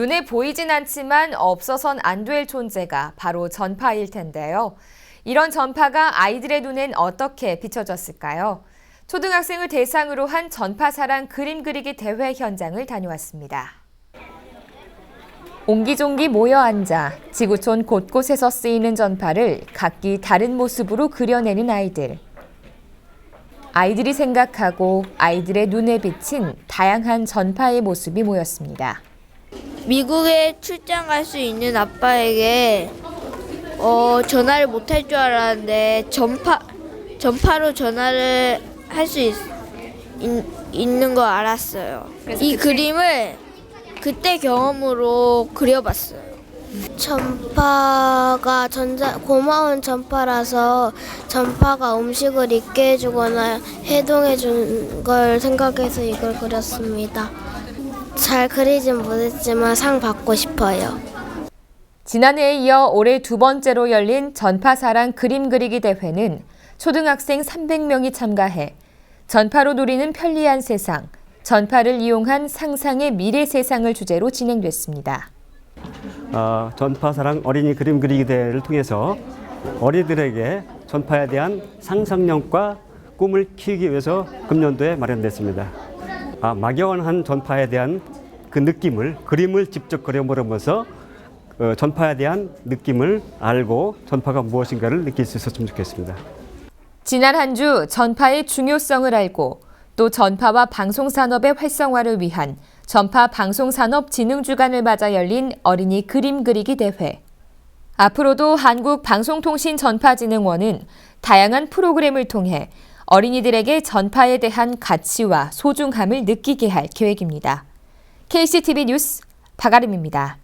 눈에 보이진 않지만 없어선 안 될 존재가 바로 전파일 텐데요. 이런 전파가 아이들의 눈엔 어떻게 비춰졌을까요? 초등학생을 대상으로 한 전파사랑 그림 그리기 대회 현장을 다녀왔습니다. 옹기종기 모여 앉아 지구촌 곳곳에서 쓰이는 전파를 각기 다른 모습으로 그려내는 아이들. 아이들이 생각하고 아이들의 눈에 비친 다양한 전파의 모습이 모였습니다. 미국에 출장 갈 수 있는 아빠에게 어, 전화를 못 할 줄 알았는데 전파 전파로 전화를 할 수 있는 거 알았어요. 이 그림을 그때 경험으로 그려봤어요. 전파가 전자 고마운 전파라서 전파가 음식을 익게 해주거나 해동해 준 걸 생각해서 이걸 그렸습니다. 잘 그리진 못했지만 상 받고 싶어요. 지난해에 이어 올해 두 번째로 열린 전파사랑 그림 그리기 대회는 초등학생 300명이 참가해 전파로 누리는 편리한 세상, 전파를 이용한 상상의 미래 세상을 주제로 진행됐습니다. 어, 전파사랑 어린이 그림 그리기 대회를 통해서 어린이들에게 전파에 대한 상상력과 꿈을 키우기 위해서 금년도에 마련됐습니다. 아, 막연한 전파에 대한 그 느낌을 그림을 직접 그려보면서 어, 전파에 대한 느낌을 알고 전파가 무엇인가를 느낄 수 있었으면 좋겠습니다. 지난 한 주 전파의 중요성을 알고 또 전파와 방송산업의 활성화를 위한 전파 방송산업 진흥 주간을 맞아 열린 어린이 그림 그리기 대회. 앞으로도 한국방송통신전파진흥원은 다양한 프로그램을 통해 어린이들에게 전파에 대한 가치와 소중함을 느끼게 할 계획입니다. KCTV 뉴스 박아름입니다.